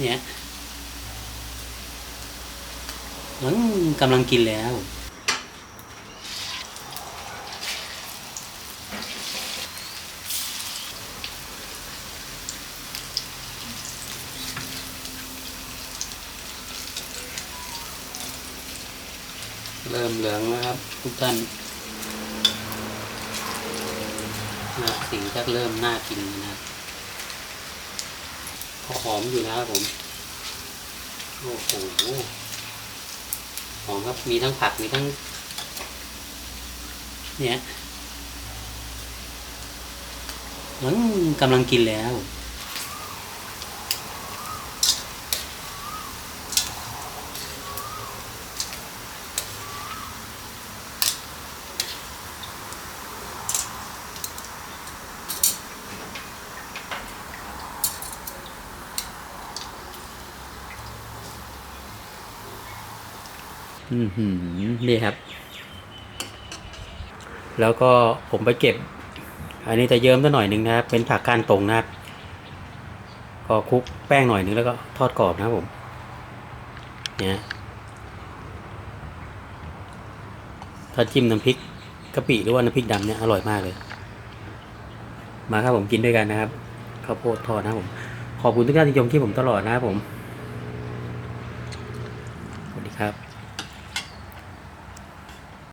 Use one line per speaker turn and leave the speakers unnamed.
เนี่ยอืมกำลังกินแล้วเริ่มเหลืองแล้วครับทุกท่านนะสีก็เริ่มน่ากินนะครับ หอมอยู่นะครับผม โอ้โหหอมครับ มีทั้งผัก มีทั้ง เนี่ยกำลังกินแล้ว นี่ครับ แล้วก็ผมไปเก็บ อันนี้จะเยิ้มซะหน่อยหนึ่งนะครับ เป็นผักก้านตรงนะครับ ก็คลุกแป้งหน่อยหนึงแล้วก็ทอดกรอบนะครับผม เนี่ยถ้าจิ้มน้ำพริกกะปิหรือว่าน้ำพริกดำเนี่ยอร่อยมากเลย มาครับผมกินด้วยกันนะครับข้าวโพดทอดนะครับผม ขอบคุณทุกท่านที่ชมคลิปผมตลอดนะครับผม สวัสดีครับ